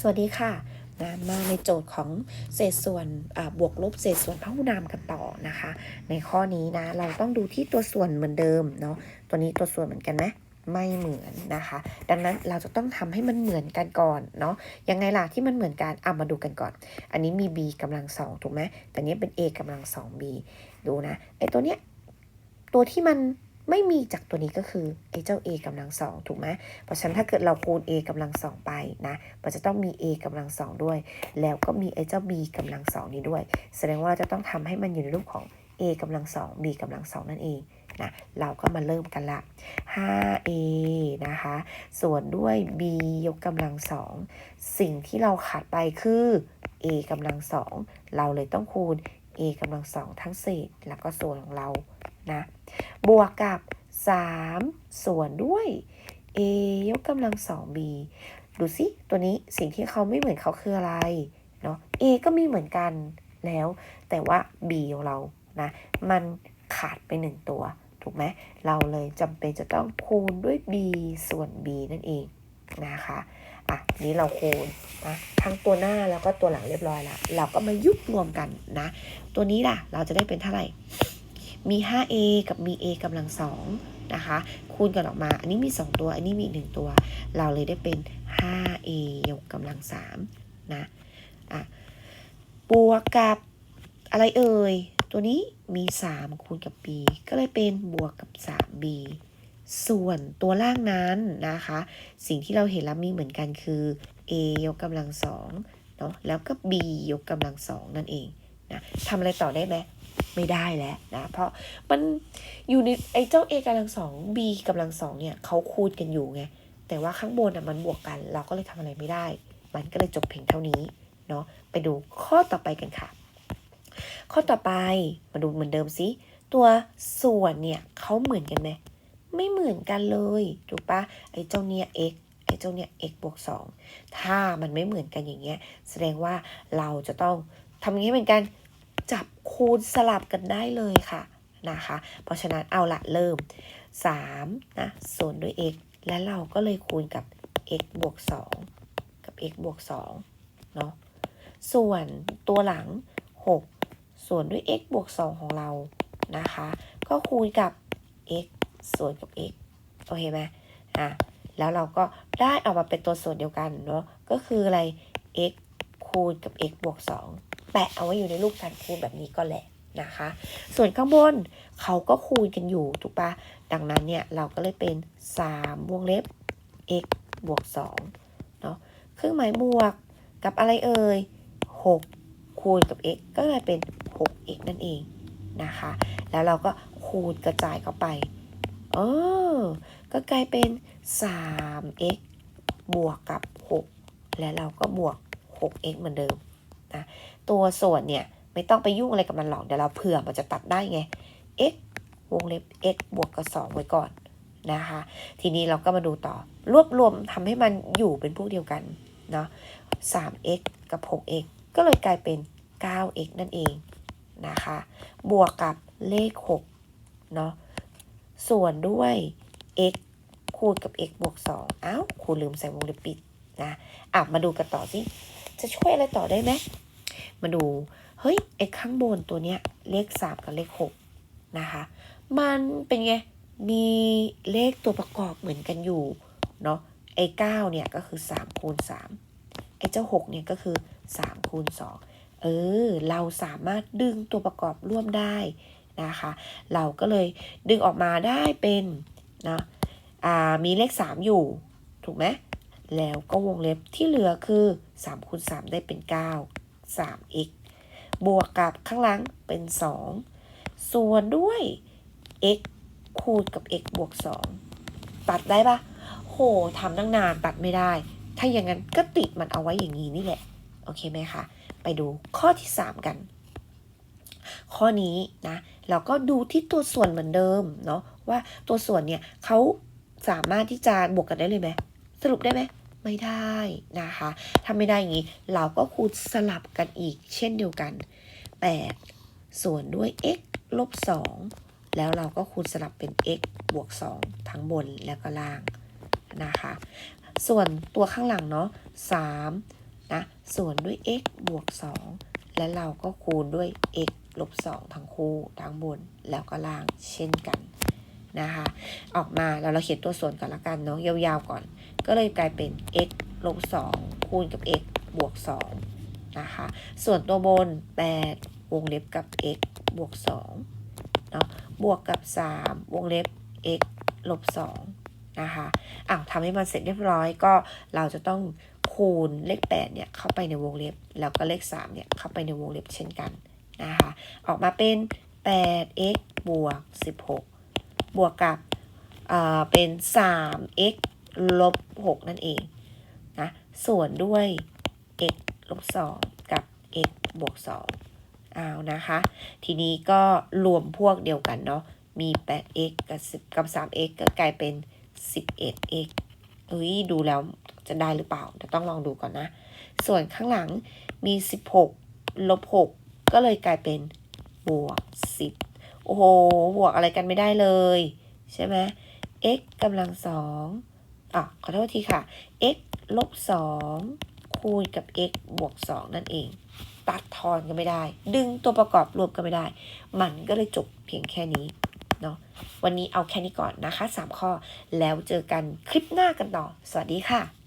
สวัสดีค่ะนะมาในโจทย์ของเศษส่วนบวกลบเศษส่วนพหุนามกันต่อนะคะ ในข้อนี้นะเราต้องดูที่ตัวส่วนเหมือนเดิมเนาะตัวนี้ตัวส่วนเหมือนกันไหมไม่เหมือนนะคะ ดังนั้นเราจะต้องทำให้มันเหมือนกันก่อนเนาะยังไงล่ะที่มันเหมือนกันเอามาดูกันก่อน อันนี้มี b กำลังสองถูกไหมแต่นี้เป็น a กำลังสอง b ดูนะไอตัวเนี้ยตัวที่มัน ไม่มีจากตัวนี้ก็คือไอ้เจ้า a กำลังสองถูกไหมเพราะฉะนั้นถ้าเกิดเราคูณ a กำลังสองไปนะมันจะต้องมี a กำลังสองด้วย แล้วก็มีไอ้เจ้า b กำลังสองนี้ด้วย แสดงว่าเราจะต้องทำให้มันอยู่ในรูปของ a กำลังสอง b กำลังสองนั่นเองนะเราก็มาเริ่มกันละ 5a นะคะ ส่วนด้วย b ยกกำลังสอง สิ่งที่เราขาดไปคือ a กำลังสอง เราเลยต้องคูณ a กำลังสองทั้งเศษแล้วก็ส่วนของเรานะบวกกับ 3 ส่วนด้วย a ยกกำลังสอง b ดูสิตัวนี้สิ่งที่เขาไม่เหมือนเขาคืออะไรเนาะ a ก็มีเหมือนกันแล้ว แต่ว่า b ของเรานะมันขาดไปหนึ่งตัว ถูกไหมเราเลยจำเป็นจะต้องคูณด้วย b ส่วน b นั่นเอง นะคะอะนี้เราคูณนะทั้งตัวหน้าแล้วก็ตัวหลังเรียบร้อยแล้วเราก็มายุบรวมกันนะ ตัวนี้ล่ะเราจะได้เป็นเท่าไหร่ มี 5a กับมี a กำลังสองนะคะ คูณกันออกมา อันนี้มี 2 ตัว อันนี้มีอีกหนึ่งตัว เราเลยได้เป็น 5a ยกกำลังสามนะอะบวกกับอะไรเอ่ย ตัวนี้มี 3 คูณกับ b ก็เลยเป็นบวกกับ 3b ส่วนตัวล่างนั้นนะคะ สิ่งที่เราเห็นแล้วมีเหมือนกันคือ a ยกกำลังสองเนาะแล้วก็ b ยกกำลังสองนั่นเองนะทำอะไรต่อได้ไหมไม่ได้แล้วนะเพราะมันอยู่ในไอ้เจ้า a กำลังสอง b กำลังสองเนี่ยเขาคูณกันอยู่ไงแต่ว่าข้างบนอะมันบวกกัน เราก็เลยทำอะไรไม่ได้ มันก็เลยจบเพียงเท่านี้เนาะไปดูข้อต่อไปกันค่ะ ข้อต่อไปมาดูเหมือนเดิมสิตัวส่วนเนี่ยเขาเหมือนกันไหม ไม่เหมือนกันเลยถูกปะไอ้เจ้าเนี่ย x ไอ้เจ้าเนี่ย x บวก2ถ้ามันไม่เหมือนกันอย่างเงี้ย แสดงว่าเราจะต้องทำอย่างนี้เหมือนกันจับคูณสลับกันได้เลยค่ะนะคะ เพราะฉะนั้นเอาละเริ่ม3นะส่วนด้วย x และเราก็เลยคูณกับ x บวก2กับ x บวก2เนาะส่วนตัวหลัง 6 ส่วนด้วย x บวก 2 ของเรานะคะ ก็คูณกับ x ส่วนกับ x โอเคไหมอะแล้วเราก็ได้ออกมาเป็นตัวส่วนเดียวกันเนาะก็คืออะไร x คูณกับ x บวก2แปะเอาไว้อยู่ในรูปการคูณแบบนี้ก็แหละนะคะ ส่วนข้างบนเขาก็คูณกันอยู่ถูกปะดังนั้นเนี่ยเราก็เลยเป็น 3 วงเล็บ x บวก2เนาะเครื่องหมายบวกกับอะไรเอ่ย 6 คูณกับ x ก็เลยเป็น 6x นั่นเองนะคะ แล้วเราก็คูณกระจายเข้าไป ออก็กลายเป็น 3x บวกกับ 6 และเราก็บวก 6x เหมือนเดิมนะ ตัวส่วนเนี่ย ไม่ต้องไปยุ่งอะไรกับมันหรอก เดี๋ยวเราเผื่อมันจะตัดได้ไง x วงเล็บ x บวกกับ 2 ไว้ก่อนนะคะ ทีนี้เราก็มาดูต่อ รวบรวมทำให้มันอยู่เป็นพวกเดียวกันเนาะ 3x กับ 6x ก็เลยกลายเป็น 9x นั่นเองนะคะ บวกกับเลข 6 เนาะ ส่วนด้วย x คูณกับ x บวก 2 อ้าวครูลืมใส่วงเล็บปิดนะอะมาดูกันต่อสิ จะช่วยอะไรต่อได้ไหม มาดู เฮ้ยไอ้ข้างบนตัวเนี้ย เลข 3 กับเลข 6 นะคะ มันเป็นไง มีเลขตัวประกอบเหมือนกันอยู่ เนาะไอ้9เนี่ยก็คือ 3 คูณ 3 ไอ้เจ้า 6 เนี่ยก็คือ 3 คูณ 2 เออ เราสามารถดึงตัวประกอบร่วมได้ นะคะ เราก็เลยดึงออกมาได้เป็นนะอ่ามีเลข 3 อยู่ ถูกไหมแล้วก็วงเล็บที่เหลือคือ3คูณ3ได้เป็น 9 3x บวกกับข้างหลังเป็น 2 ส่วนด้วย x คูณกับ x บวก 2 ตัดได้ปะโหทำตั้งนานตัดไม่ได้ ถ้าอย่างนั้นก็ติดมันเอาไว้อย่างนี้นี่แหละ โอเคไหมคะ ไปดูข้อที่ 3 กัน ข้อนี้นะเราก็ดูที่ตัวส่วนเหมือนเดิมเนาะว่าตัวส่วนเนี่ยเขาสามารถที่จะบวกกันได้เลยไหมสรุปได้ไหมไม่ได้นะคะถ้าไม่ได้อย่างนี้ เราก็คูณสลับกันอีก เช่นเดียวกัน 8 ส่วนด้วย x ลบ 2 แล้วเราก็คูณสลับเป็น x บวก 2 ทั้งบนแล้วก็ล่างนะคะ ส่วนตัวข้างหลังเนาะ3นะส่วนด้วย x บวก 2 และเราก็คูณด้วย x ลบ2ทั้งคู่ทั้งบนแล้วก็ล่างเช่นกันนะคะ ออกมาแล้วเราเขียนตัวส่วนก่อนละกันเนาะยาวๆก่อน ก็เลยกลายเป็น x ลบ2คูณกับ x บวก2นะคะ ส่วนตัวบน 8 วงเล็บกับ x บวก2เนาะบวกกับ 3 วงเล็บ x ลบ2 นะคะอ้าวทำให้มันเสร็จเรียบร้อยก็เราจะต้องคูณเลข8เนี่ยเข้าไปในวงเล็บ แล้วก็เลข3เนี่ยเข้าไปในวงเล็บเช่นกันนะคะออกมาเป็น 8x บวก 16 บวกกับเอ่อเป็น 3x ลบ 6 นั่นเองนะส่วนด้วย x ลบ 2 กับ x บวก 2เอานะคะ ทีนี้ก็รวมพวกเดียวกันเนาะมี 8x กับ10กับ 3x ก็กลายเป็น 11x เอ้ยดูแล้วจะได้หรือเปล่าเดี๋ยวต้องลองดูก่อนนะ ส่วนข้างหลังมี 16 ลบ 6 ก็เลยกลายเป็นบวก 10 โอ้โห บวกอะไรกันไม่ได้เลย ใช่ไหม x กำลังสองอะขอโทษทีค่ะ x ลบ2คูณกับ x บวก 2 นั่นเอง ตัดทอนก็ไม่ได้ ดึงตัวประกอบรวมก็ไม่ได้ มันก็เลยจบเพียงแค่นี้ เนาะวันนี้เอาแค่นี้ก่อนนะคะ 3 ข้อแล้วเจอกันคลิปหน้ากันต่อ สวัสดีค่ะ